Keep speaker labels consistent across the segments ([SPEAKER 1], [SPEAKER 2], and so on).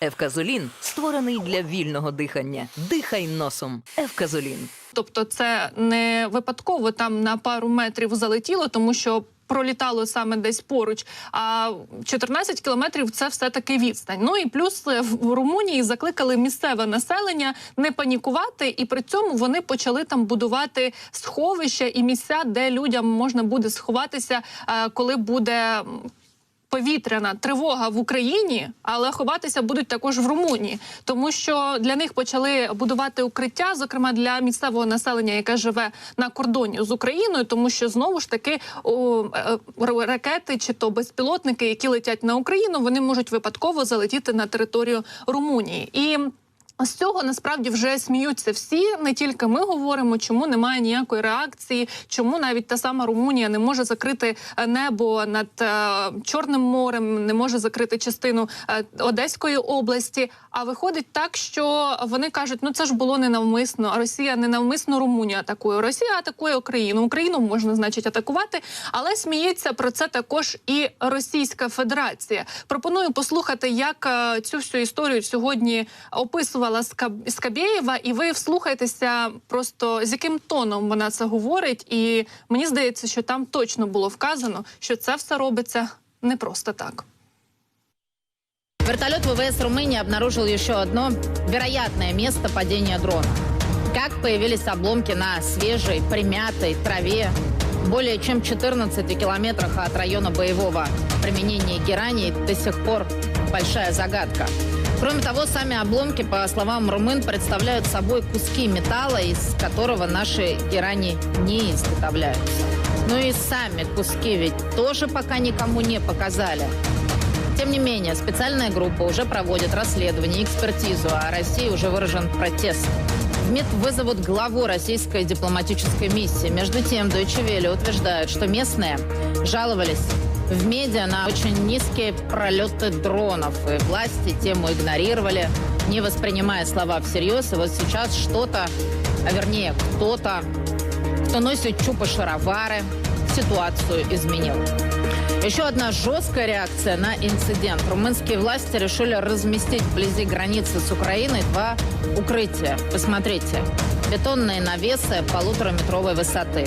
[SPEAKER 1] Евказолін створений для вільного дихання. Дихай носом. Евказолін.
[SPEAKER 2] Тобто, це не випадково там на пару метрів залетіло, тому що. Пролітало саме десь поруч, а 14 кілометрів це все таки відстань. Ну і плюс е, в Румунії закликали місцеве населення не панікувати, і при цьому вони почали там будувати сховища і місця, де людям можна буде сховатися, е, коли буде повітряна тривога в Україні, але ховатися будуть також в Румунії, тому що для них почали будувати укриття, зокрема для місцевого населення, яке живе на кордоні з Україною, тому що знову ж таки о, е, ракети чи то безпілотники, які летять на Україну, вони можуть випадково залетіти на територію Румунії і. З цього насправді вже сміються всі. Не тільки ми говоримо, чому немає ніякої реакції, чому навіть та сама Румунія не може закрити е, небо над е, Чорним морем, не може закрити частину е, Одеської області. А виходить так, що вони кажуть, ну це ж було ненавмисно. Росія ненавмисно Румунію атакує. Росія атакує Україну. Україну можна, значить, атакувати, але сміється про це також і Російська Федерація. Пропоную послухати, як цю всю історію сьогодні описувала Скаб- Скабєєва, і ви вслухайтеся просто з яким тоном вона це говорить. І мені здається, що там точно було вказано, що це все робиться не просто так.
[SPEAKER 3] Вертолет ВВС Румынии обнаружил еще одно вероятное место падения дрона. Как появились обломки на свежей, примятой траве более чем 14 километрах от района боевого применения герани до сих пор большая загадка. Кроме того, сами обломки, по словам румын, представляют собой куски металла, из которого наши герани не изготовляются. Ну и сами куски ведь тоже пока никому не показали. Тем не менее, специальная группа уже проводит расследование и экспертизу, а России уже выражен протест. В МИД вызовут главу российской дипломатической миссии. Между тем, Deutsche утверждают, что местные жаловались в медиа на очень низкие пролеты дронов. И власти тему игнорировали, не воспринимая слова всерьез. И вот сейчас что-то, а вернее кто-то, кто носит чупа-шаровары, ситуацию изменил. Еще одна жесткая реакция на инцидент. Румынские власти решили разместить вблизи границы с Украиной два укрытия. Посмотрите. Бетонные навесы полутораметровой высоты.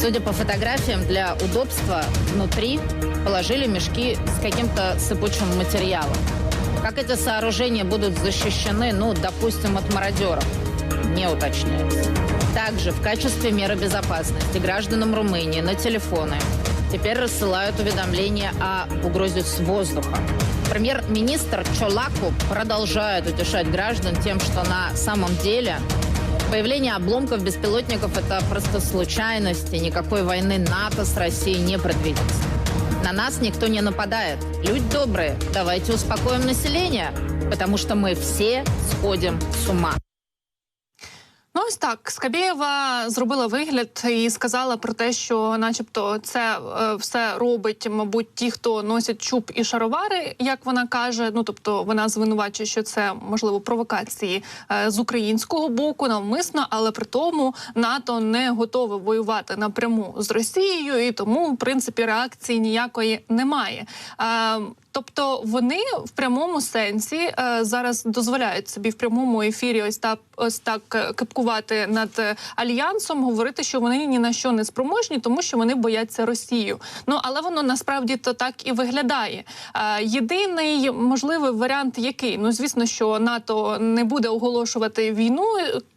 [SPEAKER 3] Судя по фотографиям, для удобства внутри положили мешки с каким-то сыпучим материалом. Как эти сооружения будут защищены, ну, допустим, от мародеров, не уточняется. Также в качестве меры безопасности гражданам Румынии на телефоны теперь рассылают уведомления о угрозе с воздуха. Премьер-министр Чолаку продолжает утешать граждан тем, что на самом деле появление обломков беспилотников – это просто случайность, и никакой войны НАТО с Россией не предвидится. На нас никто не нападает. Люди добрые, давайте успокоим население, потому что мы все сходим с ума.
[SPEAKER 2] Ну, ось так Скабєєва зробила вигляд і сказала про те, що, начебто, це е, все робить, мабуть, ті, хто носять чуб і шаровари, як вона каже. Ну тобто вона звинувачує, що це можливо провокації е, з українського боку навмисно, але при тому НАТО не готове воювати напряму з Росією, і тому, в принципі, реакції ніякої немає. Е, Тобто вони в прямому сенсі е, зараз дозволяють собі в прямому ефірі ось так ось так е, кипкувати над е, альянсом, говорити, що вони ні на що не спроможні, тому що вони бояться Росію. Ну але воно насправді то так і виглядає. Єдиний можливий варіант, який ну звісно, що НАТО не буде оголошувати війну.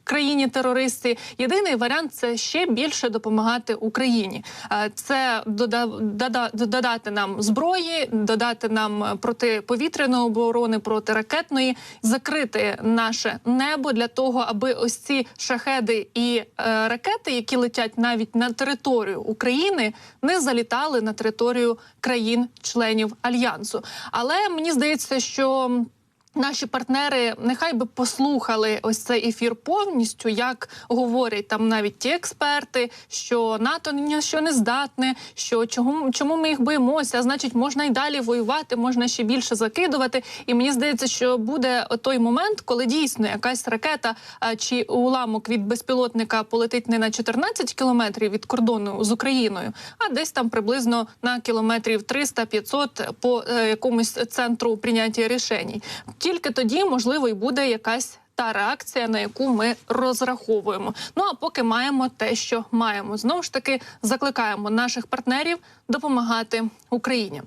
[SPEAKER 2] Е, Країні терористи єдиний варіант це ще більше допомагати Україні. Е, Це дода- дода- додати нам зброї, додати нам е, протиповітряної оборони, протиракетної, закрити наше небо для того, аби ось ці шахеди і е, ракети, які летять навіть на територію України, не залітали на територію країн-членів альянсу. Але мені здається, що Наші партнери нехай би послухали ось цей ефір повністю, як говорять там навіть ті експерти, що НАТО ні що не здатне, що чому, чому ми їх боїмося, значить, можна й далі воювати, можна ще більше закидувати. І мені здається, що буде той момент, коли дійсно якась ракета чи уламок від безпілотника полетить не на 14 кілометрів від кордону з Україною, а десь там приблизно на кілометрів 300-500 по е, якомусь центру прийняття рішень. Тільки тоді, можливо, і буде якась та реакція, на яку ми розраховуємо. Ну а поки маємо те, що маємо. Знову ж таки закликаємо наших партнерів допомагати Україні.